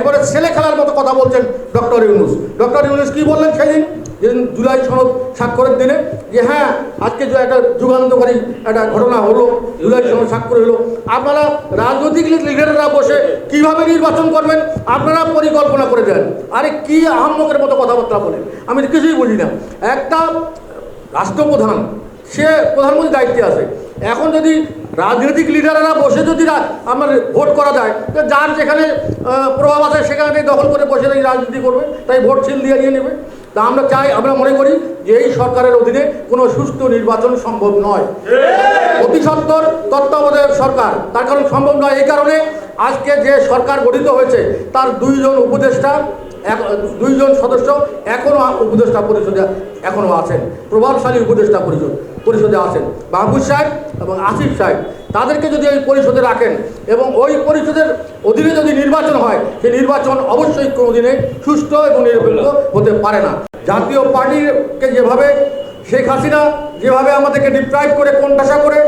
একবারে ছেলে খেলার মতো কথা বলছেন ডক্টর ইউনুস। ডক্টর ইউনুস কি বললেন সেদিন? যেদিন জুলাই সনদ স্বাক্ষরের দিনে, যে হ্যাঁ আজকে যে একটা যুগান্তকারী একটা ঘটনা হলো, জুলাই সনদ স্বাক্ষর হলো, আপনারা রাজনৈতিক লিডাররা বসে কীভাবে নির্বাচন করবেন, আপনারা পরিকল্পনা করে দেন। আরে কি আহম্মকের মতো কথাবার্তা বলেন? আমি কিছুই বুঝি না। একটা রাষ্ট্রপ্রধান, সে প্রধানমন্ত্রী দায়িত্বে আছে। এখন যদি রাজনৈতিক লিডাররা বসে যদি আমার ভোট করা যায়, তো যার যেখানে প্রভাব আছে সেখানে দখল করে বসে এই রাজনীতি করবে, তাই ভোট ছিল দিয়ে নিয়ে নেবে। তা আমরা চাই, আমরা মনে করি যে এই সরকারের অধীনে কোনো সুষ্ঠু নির্বাচন সম্ভব নয়। অতি সত্তর তত্ত্বাবধায়ক সরকার, তার কারণ সম্ভব নয়। এই কারণে আজকে যে সরকার গঠিত হয়েছে, তার দুইজন উপদেষ্টা দুইজন সদস্য এখনও উপদেষ্টা পরিষদে এখনও আছেন, প্রভাবশালী উপদেষ্টা পরিষদ, পরিষদে আছেন। মাহবুব সাহেব এবং আসিফ সাহেব, তাদেরকে যদি ওই পরিষদে রাখেন এবং ওই পরিষদের অধীনে যদি নির্বাচন হয়, সেই নির্বাচন অবশ্যই কোনো দিনে সুষ্ঠু এবং নিরপেক্ষ হতে পারে না। জাতীয় পার্টিকে যেভাবে শেখ হাসিনা যেভাবে আমাদেরকে ডিপ্রাইভ করে কোন কোণঠাসা করে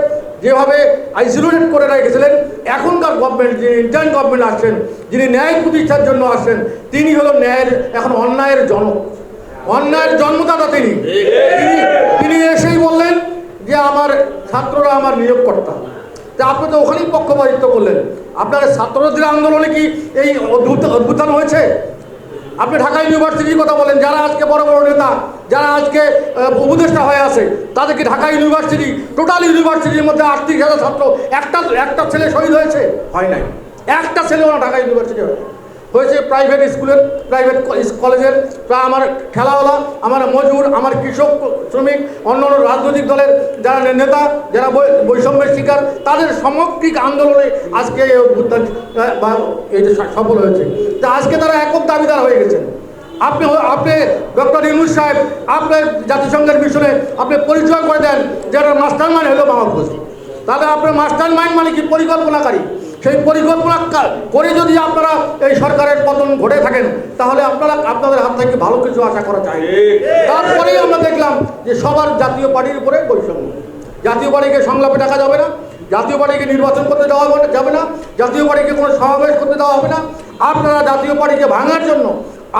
যেভাবে আইসোলেট করে রেখেছিলেন, এখনকার গভর্নমেন্ট যিনি ইন্টার্ন গভর্নমেন্ট আসছেন, যিনি ন্যায় প্রতিষ্ঠার জন্য আসছেন, তিনি হলো ন্যায়ের, এখন অন্যায়ের জনক অন্যায়ের জন্মদাতা তিনি। তিনি তিনি এসেই বললেন যে আমার ছাত্ররা আমার নিয়োগকর্তা। তা আপনি তো ওখানেই পক্ষপাতিত্ব করলেন। আপনার ছাত্রদের আন্দোলনে কি এই অদ্ভুত, অদ্ভুতান হয়েছে? আপনি ঢাকা ইউনিভার্সিটির কথা বলেন, যারা আজকে বড় বড় নেতা যারা আজকে উপদেষ্টা হয়ে আছে তাদেরকে ঢাকা ইউনিভার্সিটি, টোটাল ইউনিভার্সিটির মধ্যে আটত্রিশ হাজার ছাত্র, একটা একটা ছেলে শহীদ হয়েছে? হয় নাই। একটা ছেলেও না ঢাকা ইউনিভার্সিটি হয়েছে। হয়েছে প্রাইভেট স্কুলের প্রাইভেট কলেজের আমার খেলাওয়ালা, আমার মজুর, আমার কৃষক, শ্রমিক অন্য অন্য রাজনৈতিক দলের যারা নেতা, যারা বৈষম্যের শিকার, তাদের সামগ্রিক আন্দোলনে আজকে বা এই সফল হয়েছে। তা আজকে তারা একক আপনি আপনি ডক্টর ইউনুস সাহেব আপনার জাতিসংঘের মিশনে আপনি পরিচয় করে দেন যে একটা মাস্টার মাইন্ড হলো মাহফুজ তাহলে আপনার মাস্টার মাইন্ড মানে কি? পরিকল্পনাকারী। সেই পরিকল্পনা করে যদি আপনারা এই সরকারের পতন ঘটে থাকেন তাহলে আপনারা আপনাদের হাত থেকে ভালো কিছু আশা করা যায়। তারপরেই আমরা দেখলাম যে সবার জাতীয় পার্টির উপরে বৈষম্য। জাতীয় পার্টিকে সংলাপে ডাকা যাবে না জাতীয় পার্টিকে নির্বাচন করতে দেওয়া যাবে না জাতীয় পার্টিকে কোনো সমাবেশ করতে দেওয়া হবে না। আপনারা জাতীয় পার্টিকে ভাঙার জন্য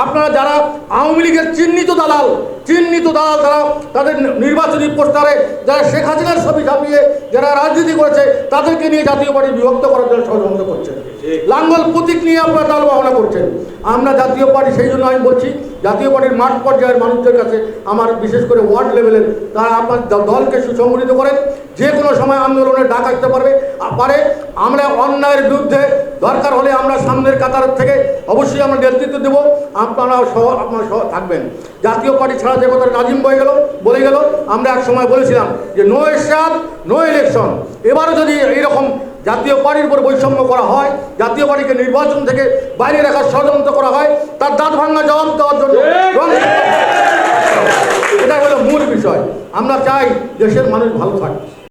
আপনারা যারা আওয়ামী লীগের চিহ্নিত দালাল চিহ্নিত দালাল তারা তাদের নির্বাচনী পোস্টারে যারা শেখ হাসিনার ছবি ছাপিয়ে যারা রাজনীতি করেছে, তাদেরকে নিয়ে জাতীয় পার্টি বিভক্ত করার জন্য ষড়যন্ত্র করছেন। লাঙ্গল প্রতীক নিয়ে আপনারা দল ভাবনা করছেন। আমরা জাতীয় পার্টি সেই জন্য আমি বলছি, জাতীয় পার্টির মাঠ পর্যায়ের মানুষদের কাছে আমার বিশেষ করে ওয়ার্ড লেভেলের তারা আপনার দলকে সুসংগঠিত করেন। যে কোনো সময় আন্দোলনে ডাক আসতে পারবে পারে। আমরা অন্যায়ের বিরুদ্ধে দরকার হলে সামনের কাতার থেকে অবশ্যই আমরা নেতৃত্ব দেবো। আপনারা সহ আপনারা সহ থাকবেন। জাতীয় পার্টি ছাড়া যে কথা নাজিম বয়ে গেল, বলে গেল, আমরা এক সময় বলেছিলাম যে, নো এরশাদ নো ইলেকশন। এবারও যদি এইরকম জাতীয় পার্টির উপর বৈষম্য করা হয়, জাতীয় পার্টিকে নির্বাচন থেকে বাইরে রাখার ষড়যন্ত্র করা হয়, তার দাঁত ভাঙা জবাব দেওয়ার জন্য এটা হলো মূল বিষয়। আমরা চাই দেশের মানুষ ভালো থাকে।